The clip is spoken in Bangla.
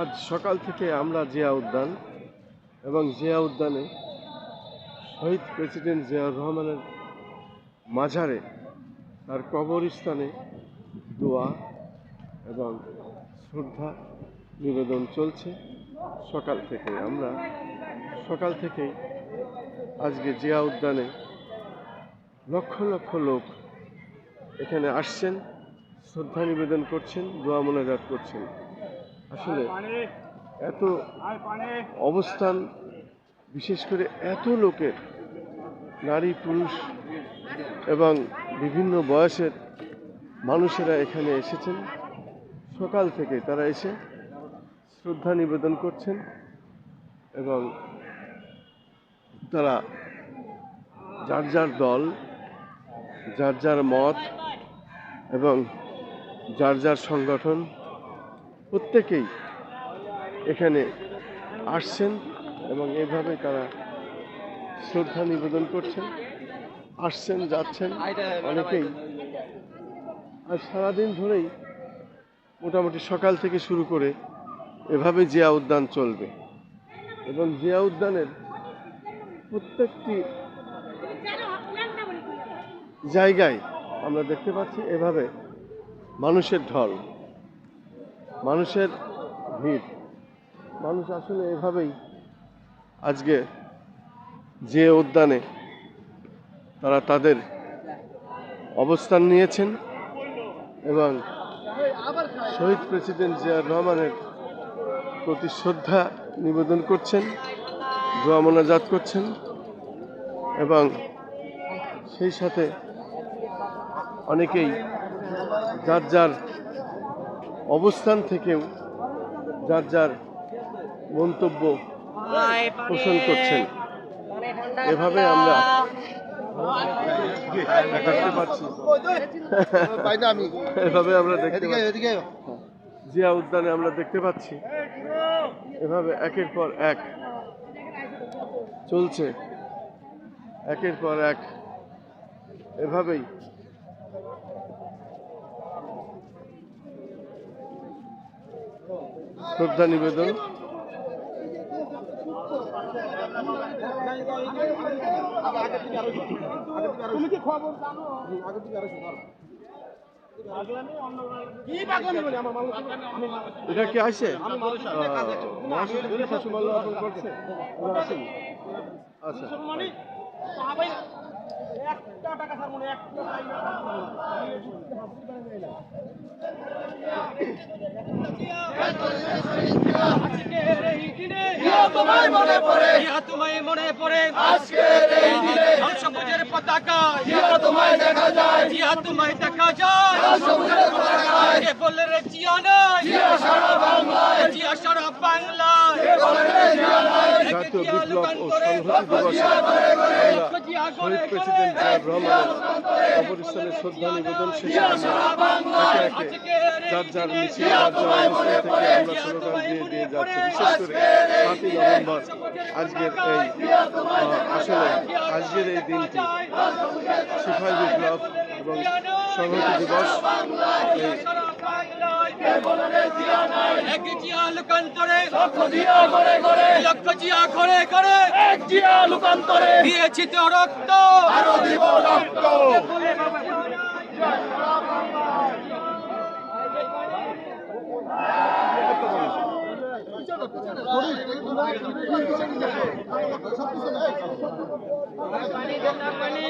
আজ সকাল থেকে আমরা জিয়া উদ্যান এবং জিয়া উদ্যানে শহীদ প্রেসিডেন্ট জিয়াউর রহমানের মাঝারে তার কবরস্থানে দোয়া এবং শ্রদ্ধা নিবেদন চলছে। সকাল থেকে আমরা, সকাল থেকেই আজকে জিয়া উদ্যানে লক্ষ লক্ষ লোক এখানে আসছেন, শ্রদ্ধা নিবেদন করছেন, দোয়া মোনাজাত করছেন। আসলে এত অবস্থান বিশেষ করে এত লোকের নারী পুরুষ এবং বিভিন্ন বয়সের মানুষেরা এখানে এসেছেন। সকাল থেকে তারা এসে শ্রদ্ধা নিবেদন করছেন এবং তারা যার যার দল যার যার মত এবং যার যার সংগঠন প্রত্যেকেই এখানে আসছেন এবং এভাবে তারা শ্রদ্ধা নিবেদন করছেন, আসছেন, যাচ্ছেন অনেকেই। আর সারাদিন ধরেই মোটামুটি সকাল থেকে শুরু করে এভাবে জিয়া উদ্যান চলবে। এবং জিয়া উদ্যানের প্রত্যেকটি জায়গায় আমরা দেখতে পাচ্ছি এভাবে মানুষের ঢল। মানুষের ভিড়। মানুষ আসলে এভাবেই আজকে যে উদ্যানে তারা তাদের অবস্থান নিয়েছেন এবং শহীদ প্রেসিডেন্ট জিয়াউর রহমানের প্রতি শ্রদ্ধা নিবেদন করছেন, দোয়া মোনাজাত করছেন এবং সেই সাথে অনেকেই যার যার অবস্থান থেকেও যার যার মন্তব্য পোষণ করছেন। এভাবে আমরা দেখতে পাচ্ছি। এভাবে আমরা দেখতে পাচ্ছি। জিয়া উদ্যানে আমরা দেখতে পাচ্ছি। এভাবে একের পর এক চলছে। একের পর এক। এভাবেই শ্রদ্ধা নিবেদন। তুমি কি খবর জানো? আগে থেকে আরও এটা কি আসে? আচ্ছা। একটা টাকা ছাড় মনে একটা তোমায় মনে পড়ে। তোমায় মনে পড়ে। আজকের এই দিনে সবুজের পতাকা। জিয়া তোমায় দেখা যায়। জিয়া তোমায় দেখা যায়। সবুজের পতাকা। কে বলে রে জিয়া নাই জিয়া সারা বাংলায়। জিয়া সারা বাংলায়। কে বলে রে জিয়া নাই? জাতীয় বিপ্লব ও সংহতি দিবসে। প্রেসিডেন্ট জিয়াউর রহমানের অবস্থানে শ্রদ্ধা নিবেদন শেষে একে যার যার মিছিল যার যার অবস্থান থেকে আমরা স্লোগান দিয়ে দিয়ে যাচ্ছি। বিশেষ করে সাতই নভেম্বর। আজকের এই আসলে আজকের এই দিনটি সিপাহী বিপ্লব এবং সংহতি দিবস। এই লোকান্তরে লক্ষ জিয়া করে করে লক্ষ জিয়া করে করে এক জিয়া লোকান্তরে। দিয়েছি তো রক্ত। পানি